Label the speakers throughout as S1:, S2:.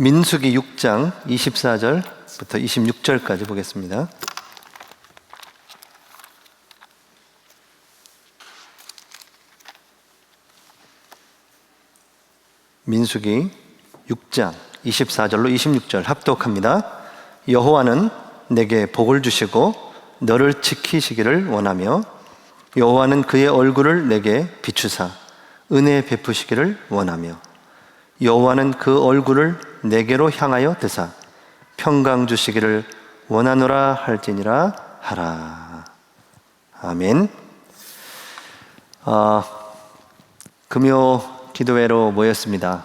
S1: 민수기 6장 24절부터 26절까지 보겠습니다. 민수기 6장 24절로 26절 합독합니다. 여호와는 내게 복을 주시고 너를 지키시기를 원하며 여호와는 그의 얼굴을 내게 비추사 은혜 베푸시기를 원하며 여호와는 그 얼굴을 내게로 향하여 드사 평강 주시기를 원하노라 할지니라 하라. 아멘. 아, 금요 기도회로 모였습니다.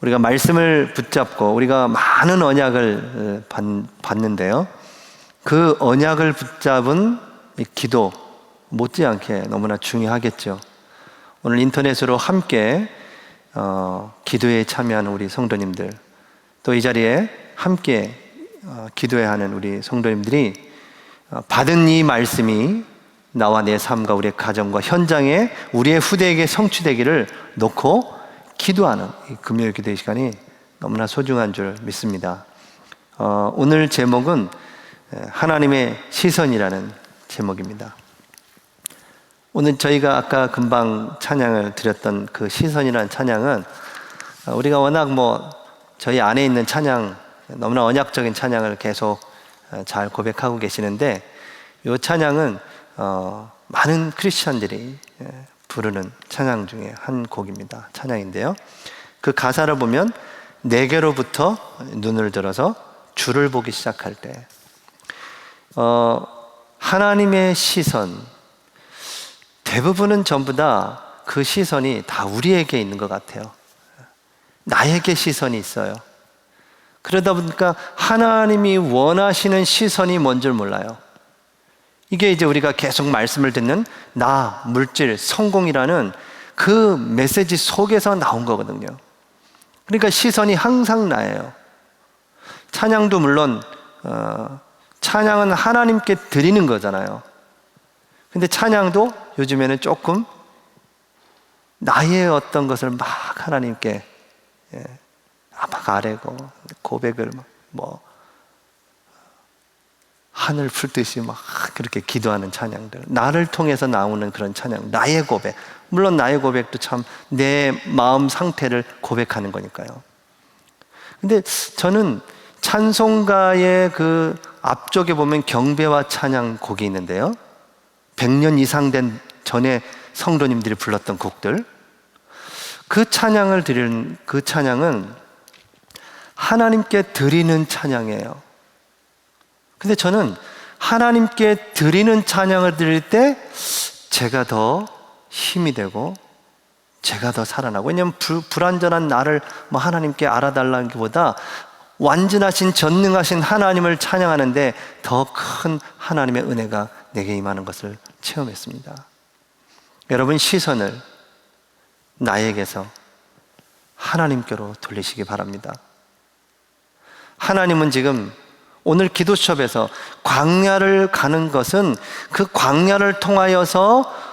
S1: 우리가 말씀을 붙잡고 우리가 많은 언약을 어, 받는데요. 그 언약을 붙잡은 기도 못지않게 너무나 중요하겠죠. 오늘 인터넷으로 함께 어, 기도에 참여하는 우리 성도님들 또 이 자리에 함께 어, 기도해 하는 우리 성도님들이 어, 받은 이 말씀이 나와 내 삶과 우리의 가정과 현장에 우리의 후대에게 성취되기를 놓고 기도하는 금요일 기도의 시간이 너무나 소중한 줄 믿습니다. 어, 오늘 제목은 하나님의 시선이라는 제목입니다. 오늘 저희가 아까 금방 찬양을 드렸던 그 시선이라는 찬양은 어, 우리가 워낙 뭐 저희 안에 있는 찬양 너무나 언약적인 찬양을 계속 어, 잘 고백하고 계시는데 이 찬양은 어, 많은 크리스천들이 예, 부르는 찬양 중에 한 곡입니다. 찬양인데요. 그 가사를 보면 내게로부터 눈을 들어서 주를 보기 시작할 때 어, 하나님의 시선 대부분은 전부 다 그 시선이 다 우리에게 있는 것 같아요. 나에게 시선이 있어요. 그러다 보니까 하나님이 원하시는 시선이 뭔 줄 몰라요. 이게 이제 우리가 계속 말씀을 듣는 나, 물질, 성공이라는 그 메시지 속에서 나온 거거든요. 그러니까 시선이 항상 나예요. 찬양도 물론 어, 찬양은 하나님께 드리는 거잖아요. 근데 찬양도 요즘에는 조금 나의 어떤 것을 막 하나님께 예, 막 아래고 고백을 뭐 하늘 풀듯이 막 그렇게 기도하는 찬양들 나를 통해서 나오는 그런 찬양 나의 고백. 물론 나의 고백도 참 내 마음 상태를 고백하는 거니까요. 근데 저는 찬송가의 그 앞쪽에 보면 경배와 찬양 곡이 있는데요 100년 이상 된 전에 성도님들이 불렀던 곡들 그 찬양을 드리는 그 찬양은 하나님께 드리는 찬양이에요. 근데 저는 하나님께 드리는 찬양을 드릴 때 제가 더 힘이 되고 제가 더 살아나고 왜냐하면 불, 불완전한 나를 뭐 하나님께 알아달라는 것보다 완전하신 전능하신 하나님을 찬양하는데 더 큰 하나님의 은혜가 내게 임하는 것을 체험했습니다. 여러분 시선을 나에게서 하나님께로 돌리시기 바랍니다. 하나님은 지금 오늘 기도 수업에서 광야를 가는 것은 그 광야를 통하여서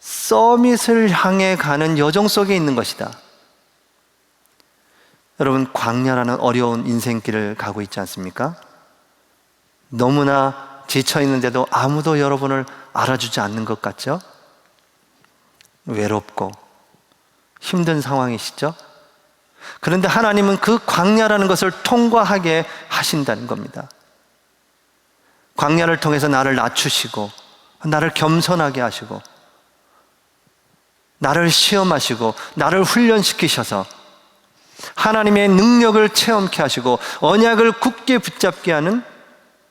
S1: 서밋을 향해 가는 여정 속에 있는 것이다. 여러분, 광야라는 어려운 인생길을 가고 있지 않습니까? 너무나 지쳐 있는데도 아무도 여러분을 알아주지 않는 것 같죠? 외롭고 힘든 상황이시죠? 그런데 하나님은 그 광야라는 것을 통과하게 하신다는 겁니다. 광야를 통해서 나를 낮추시고, 나를 겸손하게 하시고, 나를 시험하시고, 나를 훈련시키셔서 하나님의 능력을 체험케 하시고, 언약을 굳게 붙잡게 하는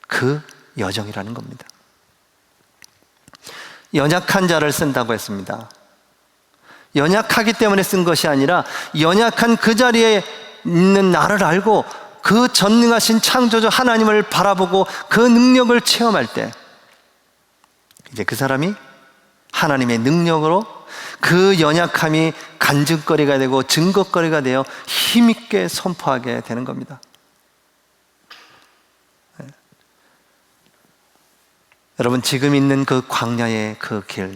S1: 그 여정이라는 겁니다. 연약한 자를 쓴다고 했습니다. 연약하기 때문에 쓴 것이 아니라 연약한 그 자리에 있는 나를 알고 그 전능하신 창조주 하나님을 바라보고 그 능력을 체험할 때 이제 그 사람이 하나님의 능력으로 그 연약함이 간증거리가 되고 증거거리가 되어 힘있게 선포하게 되는 겁니다. 여러분 지금 있는 그 광야의 그 길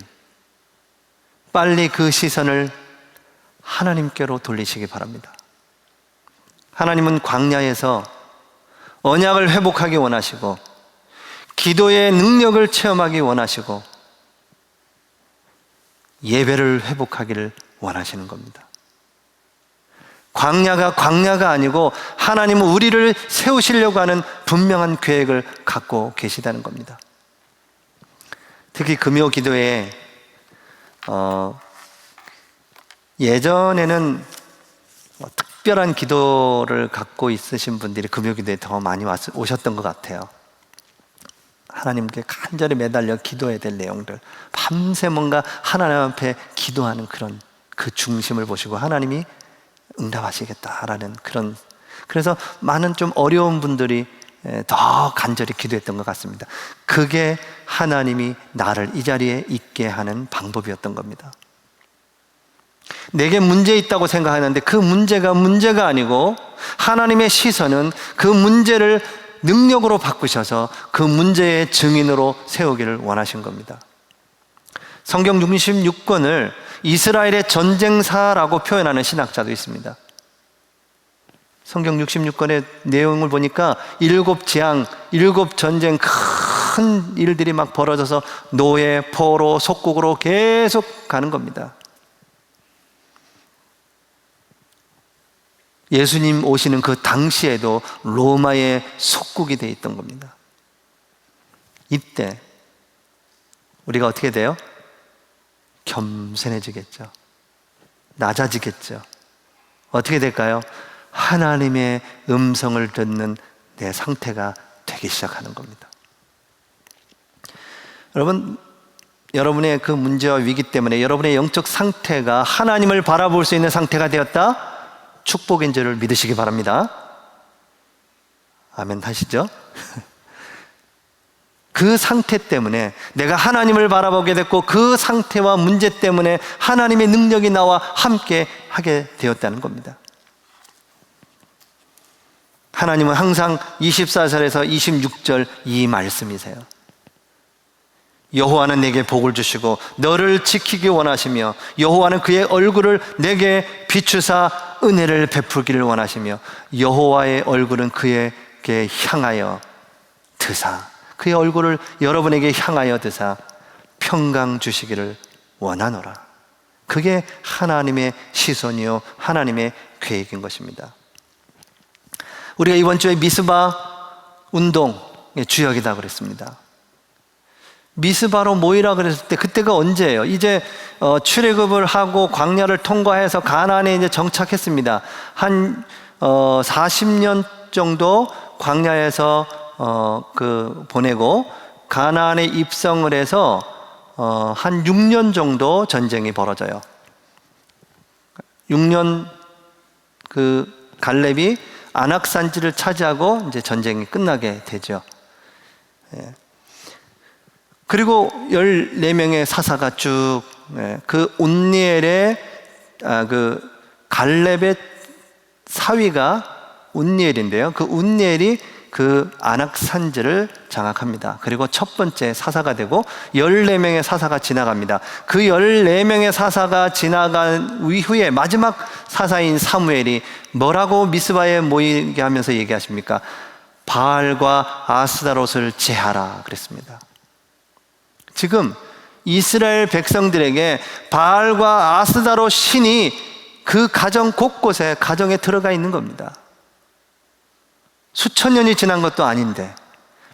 S1: 빨리 그 시선을 하나님께로 돌리시기 바랍니다. 하나님은 광야에서 언약을 회복하기 원하시고 기도의 능력을 체험하기 원하시고 예배를 회복하기를 원하시는 겁니다. 광야가 광야가 아니고 하나님은 우리를 세우시려고 하는 분명한 계획을 갖고 계시다는 겁니다. 특히 금요 기도에 어, 예전에는 뭐 특별한 기도를 갖고 있으신 분들이 금요 기도에 더 많이 왔, 오셨던 것 같아요. 하나님께 간절히 매달려 기도해야 될 내용들, 밤새 뭔가 하나님 앞에 기도하는 그런 그 중심을 보시고 하나님이 응답하시겠다라는 그런 그래서 많은 좀 어려운 분들이 더 간절히 기도했던 것 같습니다. 그게 하나님이 나를 이 자리에 있게 하는 방법이었던 겁니다. 내게 문제 있다고 생각하는데 그 문제가 문제가 아니고 하나님의 시선은 그 문제를 능력으로 바꾸셔서 그 문제의 증인으로 세우기를 원하신 겁니다. 성경 66권을 이스라엘의 전쟁사라고 표현하는 신학자도 있습니다. 성경 66권의 내용을 보니까 일곱 재앙, 일곱 전쟁 큰 일들이 막 벌어져서 노예, 포로, 속국으로 계속 가는 겁니다. 예수님 오시는 그 당시에도 로마의 속국이 돼 있던 겁니다. 이때 우리가 어떻게 돼요? 겸손해지겠죠. 낮아지겠죠. 어떻게 될까요? 하나님의 음성을 듣는 내 상태가 되기 시작하는 겁니다. 여러분, 여러분의 그 문제와 위기 때문에 여러분의 영적 상태가 하나님을 바라볼 수 있는 상태가 되었다? 축복인 줄을 믿으시기 바랍니다. 아멘 하시죠? 그 상태 때문에 내가 하나님을 바라보게 됐고 그 상태와 문제 때문에 하나님의 능력이 나와 함께 하게 되었다는 겁니다. 하나님은 항상 24절에서 26절 이 말씀이세요. 여호와는 내게 복을 주시고 너를 지키기 원하시며 여호와는 그의 얼굴을 내게 비추사 은혜를 베풀기를 원하시며 여호와의 얼굴은 그에게 향하여 드사 그의 얼굴을 여러분에게 향하여 드사 평강 주시기를 원하노라. 그게 하나님의 시선이요 하나님의 계획인 것입니다. 우리가 이번 주에 미스바 운동의 주역이다 그랬습니다. 미스바로 모이라 그랬을 때 그때가 언제예요? 이제 어, 출애굽을 하고 광야를 통과해서 가나안에 이제 정착했습니다. 한 어, 40년 정도 광야에서 어, 그 보내고 가나안에 입성을 해서 어, 한 6년 정도 전쟁이 벌어져요. 6년 그 갈렙이 안악산지를 차지하고 이제 전쟁이 끝나게 되죠. 예. 그리고 14명의 사사가 쭉, 예, 그 온니엘의, 아, 그 갈렙의 사위가 온니엘인데요. 그 온니엘이 그 안악산지를 장악합니다. 그리고 첫 번째 사사가 되고 14명의 사사가 지나갑니다. 그 14명의 사사가 지나간 이후에 마지막 사사인 사무엘이 뭐라고 미스바에 모이게 하면서 얘기하십니까? 바알과 아스다롯을 제하라 그랬습니다. 지금 이스라엘 백성들에게 바알과 아스다로 신이 그 가정 곳곳에 가정에 들어가 있는 겁니다. 수천 년이 지난 것도 아닌데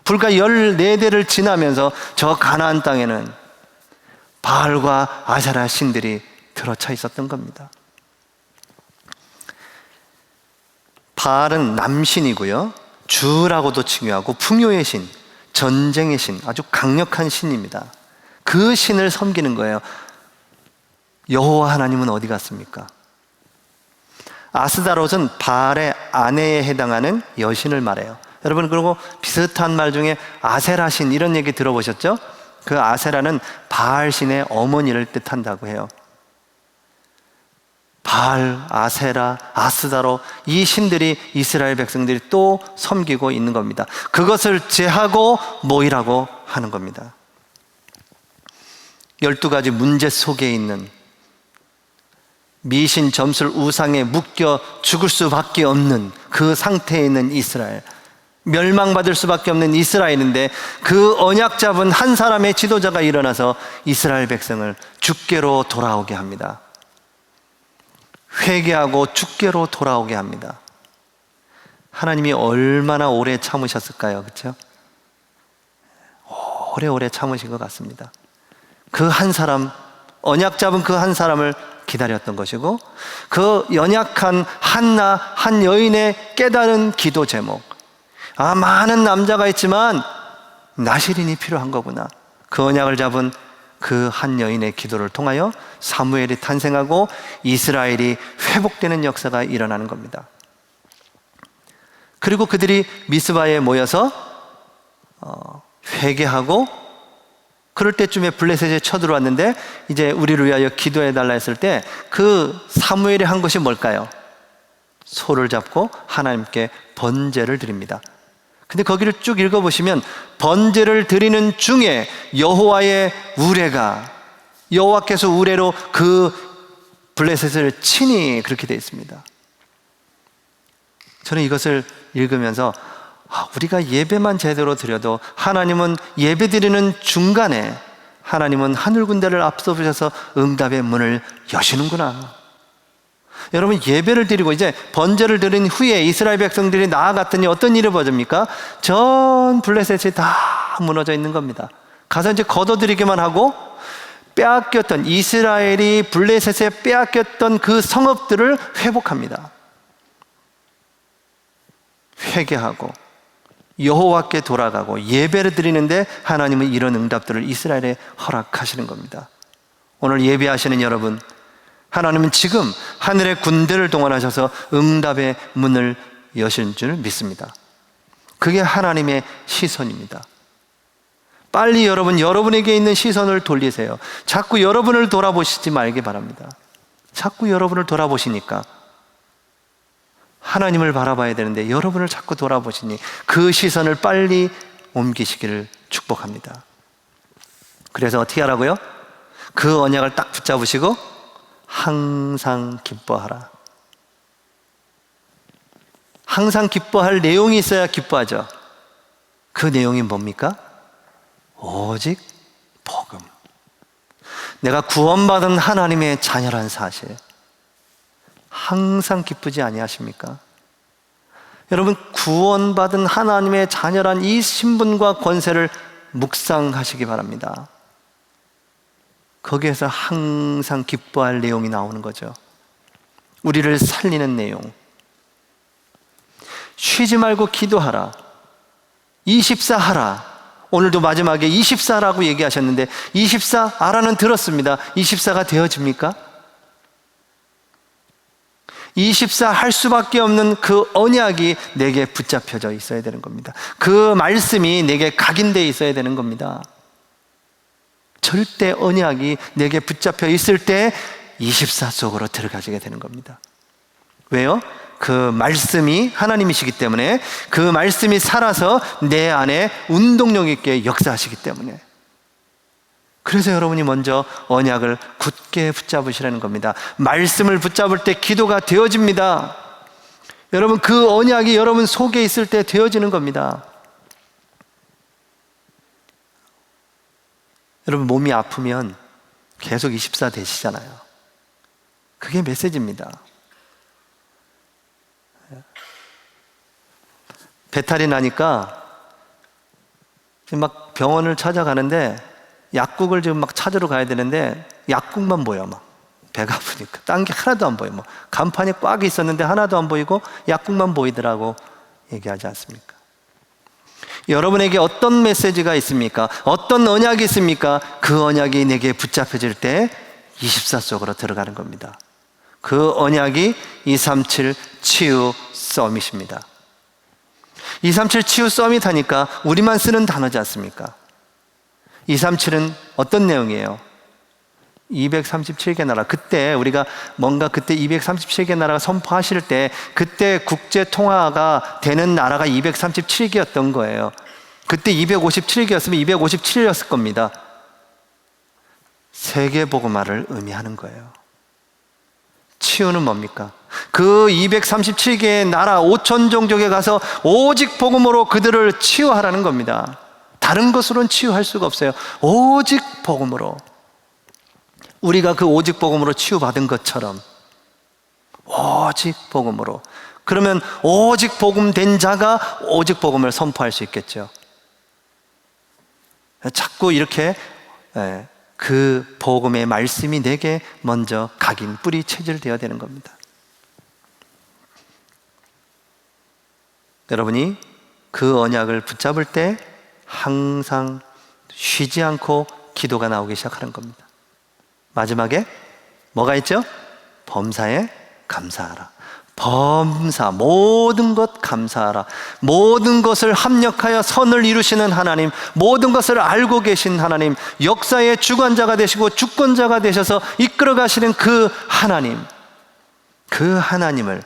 S1: 불과 14대를 지나면서 저 가나안 땅에는 바알과 아사라 신들이 들어차 있었던 겁니다. 바알은 남신이고요. 주라고도 칭하고 풍요의 신, 전쟁의 신, 아주 강력한 신입니다. 그 신을 섬기는 거예요. 여호와 하나님은 어디 갔습니까? 아스다롯은 바알의 아내에 해당하는 여신을 말해요. 여러분 그리고 비슷한 말 중에 아세라신 이런 얘기 들어보셨죠? 그 아세라는 바알 신의 어머니를 뜻한다고 해요. 바알, 아세라, 아스다로 이 신들이 이스라엘 백성들이 또 섬기고 있는 겁니다. 그것을 제하고 모이라고 하는 겁니다. 12가지 문제 속에 있는 미신 점술 우상에 묶여 죽을 수밖에 없는 그 상태에 있는 이스라엘. 멸망받을 수밖에 없는 이스라엘인데 그 언약 잡은 한 사람의 지도자가 일어나서 이스라엘 백성을 죽게로 돌아오게 합니다. 회개하고 죽게로 돌아오게 합니다. 하나님이 얼마나 오래 참으셨을까요? 그렇죠? 오래오래 참으신 것 같습니다. 그 한 사람, 언약 잡은 그 한 사람을 기다렸던 것이고 그 연약한 한나 한 여인의 깨달은 기도 제목 아 많은 남자가 있지만 나시린이 필요한 거구나 그 언약을 잡은 그 한 여인의 기도를 통하여 사무엘이 탄생하고 이스라엘이 회복되는 역사가 일어나는 겁니다 그리고 그들이 미스바에 모여서 어, 회개하고 그럴 때쯤에 블레셋이 쳐들어왔는데 이제 우리를 위하여 기도해 달라 했을 때 그 사무엘이 한 것이 뭘까요? 소를 잡고 하나님께 번제를 드립니다. 근데 거기를 쭉 읽어 보시면 번제를 드리는 중에 여호와의 우레가 여호와께서 우레로 그 블레셋을 치니 그렇게 되어 있습니다. 저는 이것을 읽으면서 아, 우리가 예배만 제대로 드려도 하나님은 예배 드리는 중간에 하나님은 하늘 군대를 앞서보셔서 응답의 문을 여시는구나. 여러분 예배를 드리고 이제 번제를 드린 후에 이스라엘 백성들이 나아갔더니 어떤 일이 벌어집니까? 전 블레셋이 다 무너져 있는 겁니다. 가서 이제 걷어들이기만 하고 빼앗겼던 이스라엘이 블레셋에 빼앗겼던 그 성읍들을 회복합니다. 회개하고 여호와께 돌아가고 예배를 드리는데 하나님은 이런 응답들을 이스라엘에 허락하시는 겁니다. 오늘 예배하시는 여러분, 하나님은 지금 하늘의 군대를 동원하셔서 응답의 문을 여신 줄 믿습니다. 그게 하나님의 시선입니다. 빨리 여러분, 여러분에게 있는 시선을 돌리세요. 자꾸 여러분을 돌아보시지 말기 바랍니다. 자꾸 여러분을 돌아보시니까 하나님을 바라봐야 되는데 여러분을 자꾸 돌아보시니 그 시선을 빨리 옮기시기를 축복합니다. 그래서 어떻게 하라고요? 그 언약을 딱 붙잡으시고 항상 기뻐하라. 항상 기뻐할 내용이 있어야 기뻐하죠. 그 내용이 뭡니까? 오직 복음. 내가 구원받은 하나님의 자녀란 사실. 항상 기쁘지 아니하십니까? 여러분 구원받은 하나님의 자녀란 이 신분과 권세를 묵상하시기 바랍니다. 거기에서 항상 기뻐할 내용이 나오는 거죠. 우리를 살리는 내용. 쉬지 말고 기도하라. 24 하라. 오늘도 마지막에 24라고 얘기하셨는데 24 아라는 들었습니다. 24가 되어집니까? 24 할 수밖에 없는 그 언약이 내게 붙잡혀져 있어야 되는 겁니다. 그 말씀이 내게 각인되어 있어야 되는 겁니다. 절대 언약이 내게 붙잡혀 있을 때 24 속으로 들어가게 되는 겁니다. 왜요? 그 말씀이 하나님이시기 때문에 그 말씀이 살아서 내 안에 운동력 있게 역사하시기 때문에 그래서 여러분이 먼저 언약을 굳게 붙잡으시라는 겁니다. 말씀을 붙잡을 때 기도가 되어집니다. 여러분 그 언약이 여러분 속에 있을 때 되어지는 겁니다. 여러분 몸이 아프면 계속 24 되시잖아요. 그게 메시지입니다. 배탈이 나니까 막 병원을 찾아가는데 약국을 지금 막 찾으러 가야 되는데 약국만 보여 막 배가 아프니까 딴 게 하나도 안 보여 뭐 간판이 꽉 있었는데 하나도 안 보이고 약국만 보이더라고 얘기하지 않습니까? 여러분에게 어떤 메시지가 있습니까? 어떤 언약이 있습니까? 그 언약이 내게 붙잡혀질 때 24 속으로 들어가는 겁니다. 그 언약이 237 치유 서밋입니다. 237 치유 서밋 하니까 우리만 쓰는 단어지 않습니까? 237은 어떤 내용이에요? 237개 나라. 그때 우리가 뭔가 그때 237개 나라가 선포하실 때 그때 국제 통화가 되는 나라가 237개였던 거예요. 그때 257개였으면 257이었을 겁니다. 세계 복음화를 의미하는 거예요. 치유는 뭡니까? 그 237개의 나라 5천 종족에 가서 오직 복음으로 그들을 치유하라는 겁니다. 다른 것으로는 치유할 수가 없어요. 오직 복음으로. 우리가 그 오직 복음으로 치유받은 것처럼 오직 복음으로. 그러면 오직 복음 된 자가 오직 복음을 선포할 수 있겠죠. 자꾸 이렇게 예, 그 복음의 말씀이 내게 먼저 각인 뿌리 체질되어야 되는 겁니다. 여러분이 그 언약을 붙잡을 때 항상 쉬지 않고 기도가 나오기 시작하는 겁니다. 마지막에 뭐가 있죠? 범사에 감사하라. 범사 모든 것 감사하라. 모든 것을 합력하여 선을 이루시는 하나님, 모든 것을 알고 계신 하나님, 역사의 주관자가 되시고 주권자가 되셔서 이끌어 가시는 그 하나님, 그 하나님을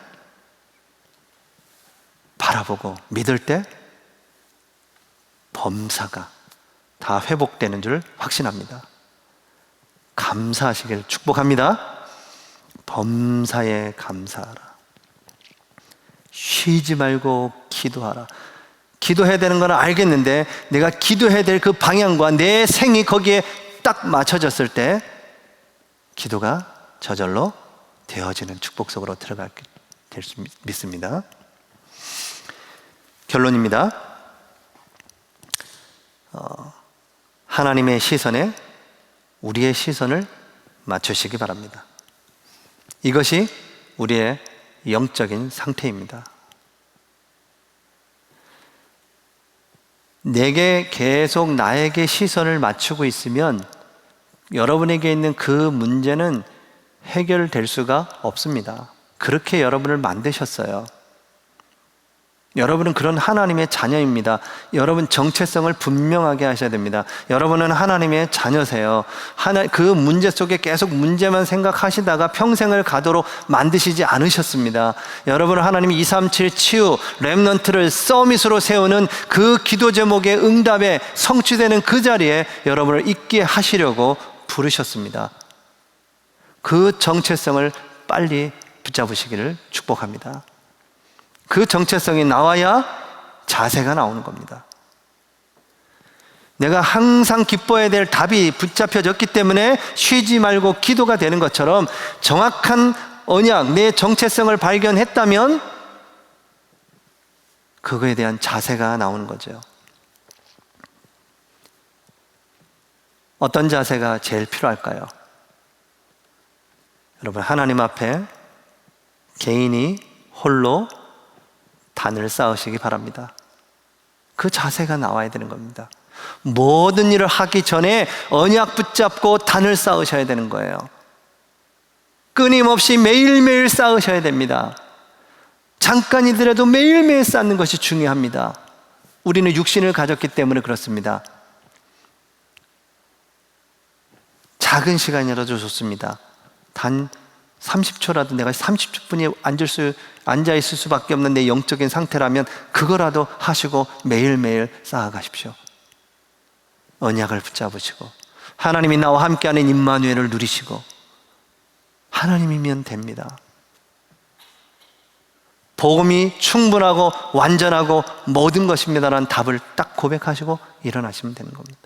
S1: 바라보고 믿을 때 범사가 다 회복되는 줄 확신합니다. 감사하시길 축복합니다. 범사에 감사하라. 쉬지 말고 기도하라. 기도해야 되는 건 알겠는데 내가 기도해야 될 그 방향과 내 생이 거기에 딱 맞춰졌을 때 기도가 저절로 되어지는 축복 속으로 들어가게 될 수 믿습니다. 결론입니다. 어, 하나님의 시선에 우리의 시선을 맞추시기 바랍니다. 이것이 우리의 영적인 상태입니다. 내게 계속 나에게 시선을 맞추고 있으면 여러분에게 있는 그 문제는 해결될 수가 없습니다. 그렇게 여러분을 만드셨어요. 여러분은 그런 하나님의 자녀입니다. 여러분 정체성을 분명하게 하셔야 됩니다. 여러분은 하나님의 자녀세요. 하나, 그 문제 속에 계속 문제만 생각하시다가 평생을 가도록 만드시지 않으셨습니다. 여러분은 하나님이 237 치유, 랩넌트를 서밋으로 세우는 그 기도 제목의 응답에 성취되는 그 자리에 여러분을 있게 하시려고 부르셨습니다. 그 정체성을 빨리 붙잡으시기를 축복합니다. 그 정체성이 나와야 자세가 나오는 겁니다. 내가 항상 기뻐해야 될 답이 붙잡혀졌기 때문에 쉬지 말고 기도가 되는 것처럼 정확한 언약, 내 정체성을 발견했다면 그거에 대한 자세가 나오는 거죠. 어떤 자세가 제일 필요할까요? 여러분, 하나님 앞에 개인이 홀로 단을 쌓으시기 바랍니다. 그 자세가 나와야 되는 겁니다. 모든 일을 하기 전에 언약 붙잡고 단을 쌓으셔야 되는 거예요. 끊임없이 매일매일 쌓으셔야 됩니다. 잠깐이더라도 매일매일 쌓는 것이 중요합니다. 우리는 육신을 가졌기 때문에 그렇습니다. 작은 시간이라도 좋습니다. 단 30초라도 내가 30분이 앉을 수, 앉아 있을 수밖에 없는 내 영적인 상태라면 그거라도 하시고 매일매일 쌓아가십시오. 언약을 붙잡으시고 하나님이 나와 함께하는 임마누엘을 누리시고 하나님이면 됩니다. 복음이 충분하고 완전하고 모든 것입니다라는 답을 딱 고백하시고 일어나시면 되는 겁니다.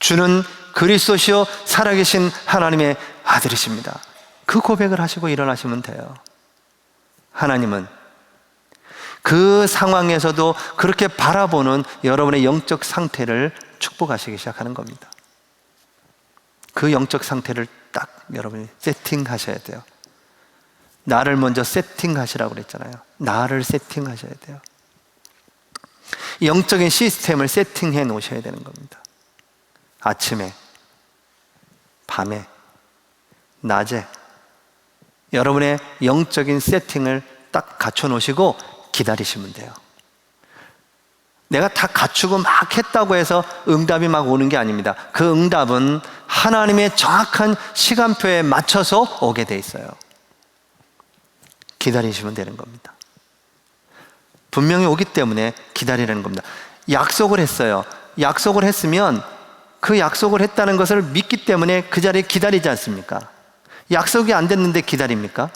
S1: 주는 그리스도시요 살아계신 하나님의 아들이십니다. 그 고백을 하시고 일어나시면 돼요. 하나님은 그 상황에서도 그렇게 바라보는 여러분의 영적 상태를 축복하시기 시작하는 겁니다. 그 영적 상태를 딱 여러분이 세팅하셔야 돼요. 나를 먼저 세팅하시라고 그랬잖아요. 나를 세팅하셔야 돼요. 영적인 시스템을 세팅해 놓으셔야 되는 겁니다. 아침에, 밤에, 낮에, 여러분의 영적인 세팅을 딱 갖춰 놓으시고 기다리시면 돼요. 내가 다 갖추고 막 했다고 해서 응답이 막 오는 게 아닙니다. 그 응답은 하나님의 정확한 시간표에 맞춰서 오게 돼 있어요. 기다리시면 되는 겁니다. 분명히 오기 때문에 기다리라는 겁니다. 약속을 했어요. 약속을 했으면 그 약속을 했다는 것을 믿기 때문에 그 자리에 기다리지 않습니까? 약속이 안 됐는데 기다립니까?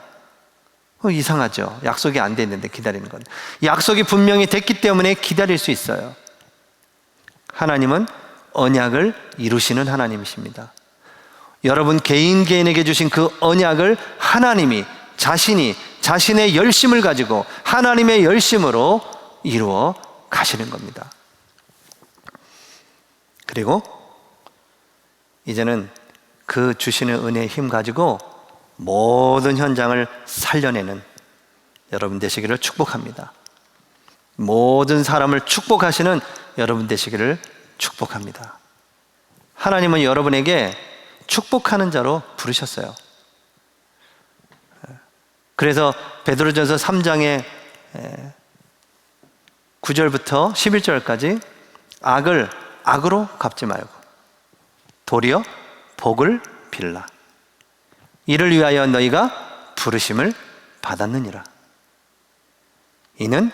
S1: 어, 이상하죠. 약속이 안 됐는데 기다리는 건. 약속이 분명히 됐기 때문에 기다릴 수 있어요. 하나님은 언약을 이루시는 하나님이십니다. 여러분 개인 개인에게 주신 그 언약을 하나님이 자신이 자신의 열심을 가지고 하나님의 열심으로 이루어 가시는 겁니다. 그리고 이제는 그 주시는 은혜의 힘 가지고 모든 현장을 살려내는 여러분 되시기를 축복합니다. 모든 사람을 축복하시는 여러분 되시기를 축복합니다. 하나님은 여러분에게 축복하는 자로 부르셨어요. 그래서 베드로전서 3장의 9절부터 11절까지 악을 악으로 갚지 말고 도리어 복을 빌라. 이를 위하여 너희가 부르심을 받았느니라. 이는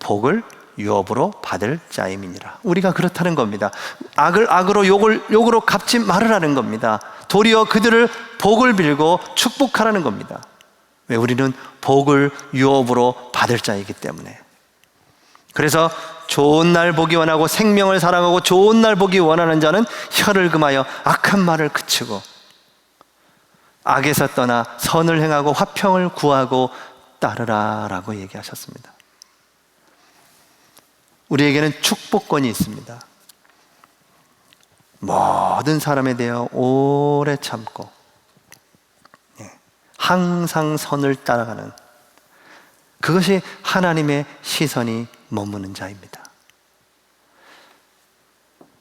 S1: 복을 유업으로 받을 자임이니라. 우리가 그렇다는 겁니다. 악을 악으로 욕을 욕으로 갚지 말으라는 겁니다. 도리어 그들을 복을 빌고 축복하라는 겁니다. 왜 우리는 복을 유업으로 받을 자이기 때문에. 그래서 좋은 날 보기 원하고 생명을 사랑하고 좋은 날 보기 원하는 자는 혀를 금하여 악한 말을 그치고 악에서 떠나 선을 행하고 화평을 구하고 따르라라고 얘기하셨습니다. 우리에게는 축복권이 있습니다. 모든 사람에 대해 오래 참고 예, 항상 선을 따라가는 그것이 하나님의 시선이 머무는 자입니다.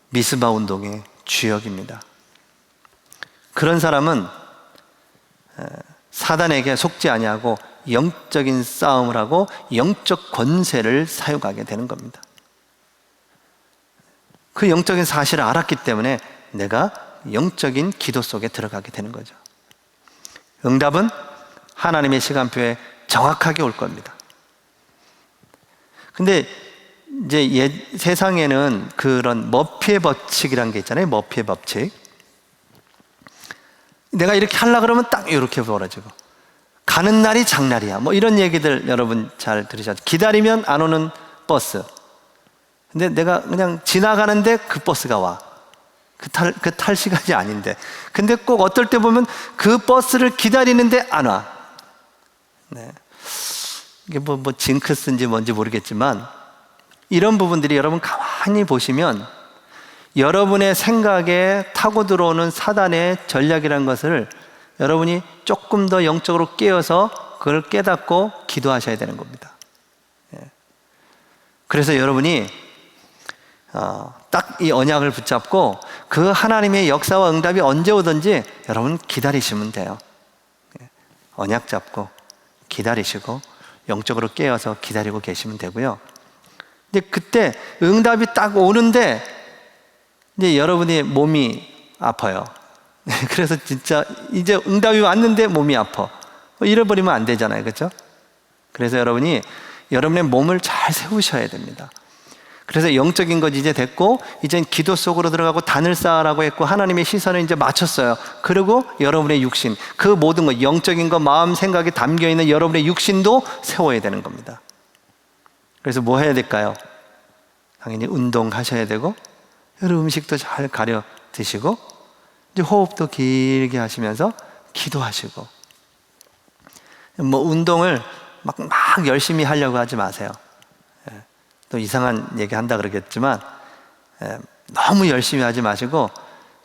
S1: 미스바 운동의 주역입니다. 그런 사람은 사단에게 속지 아니하고 영적인 싸움을 하고 영적 권세를 사용하게 되는 겁니다. 그 영적인 사실을 알았기 때문에 내가 영적인 기도 속에 들어가게 되는 거죠. 응답은 하나님의 시간표에 정확하게 올 겁니다. 근데 이제 예, 세상에는 그런 머피의 법칙이라는 게 있잖아요. 머피의 법칙. 내가 이렇게 하려 그러면 딱 이렇게 벌어지고 가는 날이 장날이야. 뭐 이런 얘기들 여러분 잘 들으셨죠? 기다리면 안 오는 버스. 근데 내가 그냥 지나가는데 그 버스가 와. 그 탈, 그 탈 시간이 아닌데. 근데 꼭 어떨 때 보면 그 버스를 기다리는데 안 와. 네. 이게 뭐, 뭐, 징크스인지 뭔지 모르겠지만, 이런 부분들이 여러분 가만히 보시면, 여러분의 생각에 타고 들어오는 사단의 전략이라는 것을 여러분이 조금 더 영적으로 깨어서 그걸 깨닫고 기도하셔야 되는 겁니다. 예. 그래서 여러분이 어, 딱 이 언약을 붙잡고 그 하나님의 역사와 응답이 언제 오든지 여러분 기다리시면 돼요. 예. 언약 잡고 기다리시고 영적으로 깨어서 기다리고 계시면 되고요. 근데 그때 응답이 딱 오는데 이제 여러분의 몸이 아파요. 그래서 진짜 이제 응답이 왔는데 몸이 아파. 잃어버리면 안 되잖아요. 그렇죠? 그래서 여러분이 여러분의 몸을 잘 세우셔야 됩니다. 그래서 영적인 것 이제 됐고 이젠 기도 속으로 들어가고 단을 쌓으라고 했고 하나님의 시선을 이제 맞췄어요. 그리고 여러분의 육신 그 모든 것 영적인 것 마음 생각이 담겨 있는 여러분의 육신도 세워야 되는 겁니다. 그래서 뭐 해야 될까요? 당연히 운동하셔야 되고 여러 음식도 잘 가려 드시고 이제 호흡도 길게 하시면서 기도하시고 뭐 운동을 막, 막 열심히 하려고 하지 마세요. 또 이상한 얘기 한다 그러겠지만 에, 너무 열심히 하지 마시고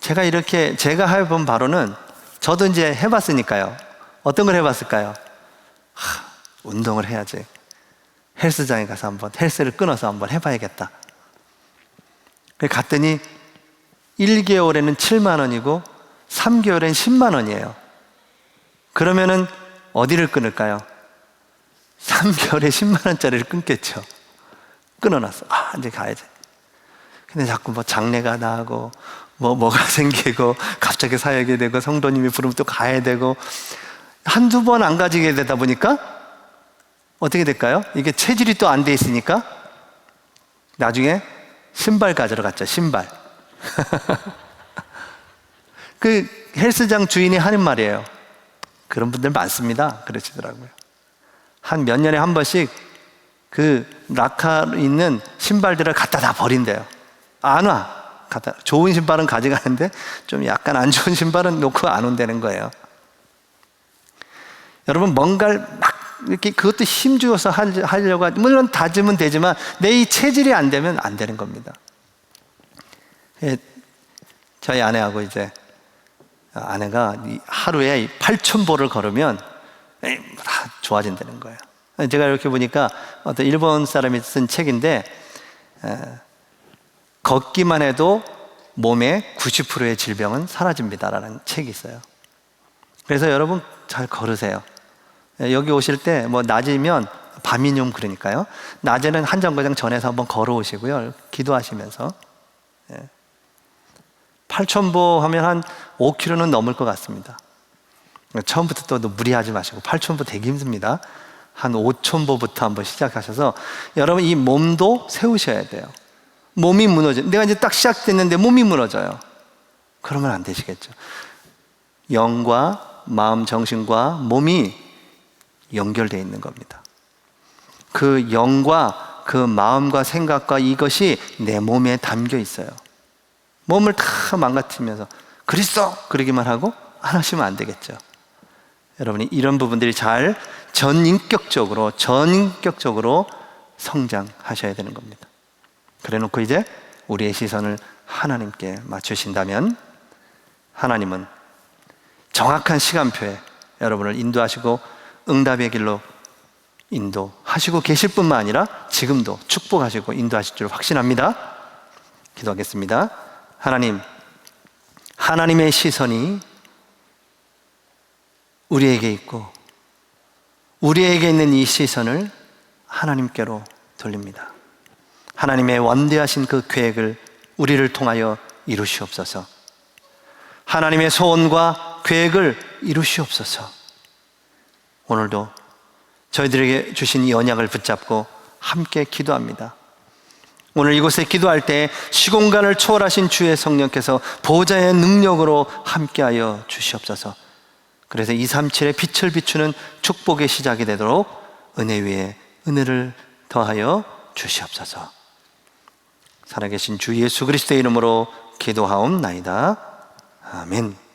S1: 제가 이렇게 제가 해본 바로는 저도 이제 해봤으니까요. 어떤 걸 해봤을까요? 하, 운동을 해야지. 헬스장에 가서 한번 헬스를 끊어서 한번 해봐야겠다. 갔더니 1개월에는 7만 원이고 3개월엔 10만 원이에요. 그러면은 어디를 끊을까요? 3개월에 10만 원짜리를 끊겠죠. 끊어놨어. 아, 이제 가야지. 근데 자꾸 뭐 장례가 나고, 뭐, 뭐가 생기고, 갑자기 사역이 되고, 성도님이 부르면 또 가야 되고, 한두 번 안 가지게 되다 보니까, 어떻게 될까요? 이게 체질이 또 안 돼 있으니까, 나중에 신발 가지러 갔죠, 신발. 그 헬스장 주인이 하는 말이에요. 그런 분들 많습니다. 그러시더라고요. 한 몇 년에 한 번씩 그 라카 있는 신발들을 갖다 다 버린대요. 안 와. 갖다 좋은 신발은 가져가는데 좀 약간 안 좋은 신발은 놓고 안 온다는 거예요. 여러분 뭔가를 막 이렇게 그것도 힘주어서 할- 하려고 하지 물론 다지면 되지만 내 이 체질이 안 되면 안 되는 겁니다. 예, 저희 아내하고 이제 아내가 이 하루에 8천 보를 걸으면 에이, 다 좋아진다는 거예요. 제가 이렇게 보니까 어떤 일본 사람이 쓴 책인데 에, 걷기만 해도 몸의 90%의 질병은 사라집니다라는 책이 있어요. 그래서 여러분 잘 걸으세요. 예, 여기 오실 때 뭐 낮이면 밤이면 그러니까요. 낮에는 한 정거장 전에서 한번 걸어오시고요. 기도하시면서 8,000보 하면 한 5km는 넘을 것 같습니다. 처음부터 또 무리하지 마시고 8,000보 되게 힘듭니다. 한 5,000보부터 한번 시작하셔서 여러분 이 몸도 세우셔야 돼요. 몸이 무너져. 내가 이제 딱 시작됐는데 몸이 무너져요. 그러면 안 되시겠죠. 영과 마음, 정신과 몸이 연결되어 있는 겁니다. 그 영과 그 마음과 생각과 이것이 내 몸에 담겨 있어요. 몸을 다 망가뜨리면서 그리스도 그러기만 하고 안 하시면 안 되겠죠. 여러분이 이런 부분들이 잘 전인격적으로 전인격적으로 성장하셔야 되는 겁니다. 그래 놓고 이제 우리의 시선을 하나님께 맞추신다면 하나님은 정확한 시간표에 여러분을 인도하시고 응답의 길로 인도하시고 계실 뿐만 아니라 지금도 축복하시고 인도하실 줄 확신합니다. 기도하겠습니다. 하나님, 하나님의 시선이 우리에게 있고 우리에게 있는 이 시선을 하나님께로 돌립니다. 하나님의 원대하신 그 계획을 우리를 통하여 이루시옵소서. 하나님의 소원과 계획을 이루시옵소서. 오늘도 저희들에게 주신 이 언약을 붙잡고 함께 기도합니다. 오늘 이곳에 기도할 때 시공간을 초월하신 주의 성령께서 보좌의 능력으로 함께하여 주시옵소서. 그래서 237의 빛을 비추는 축복의 시작이 되도록 은혜 위에 은혜를 더하여 주시옵소서. 살아계신 주 예수 그리스도의 이름으로 기도하옵나이다. 아멘.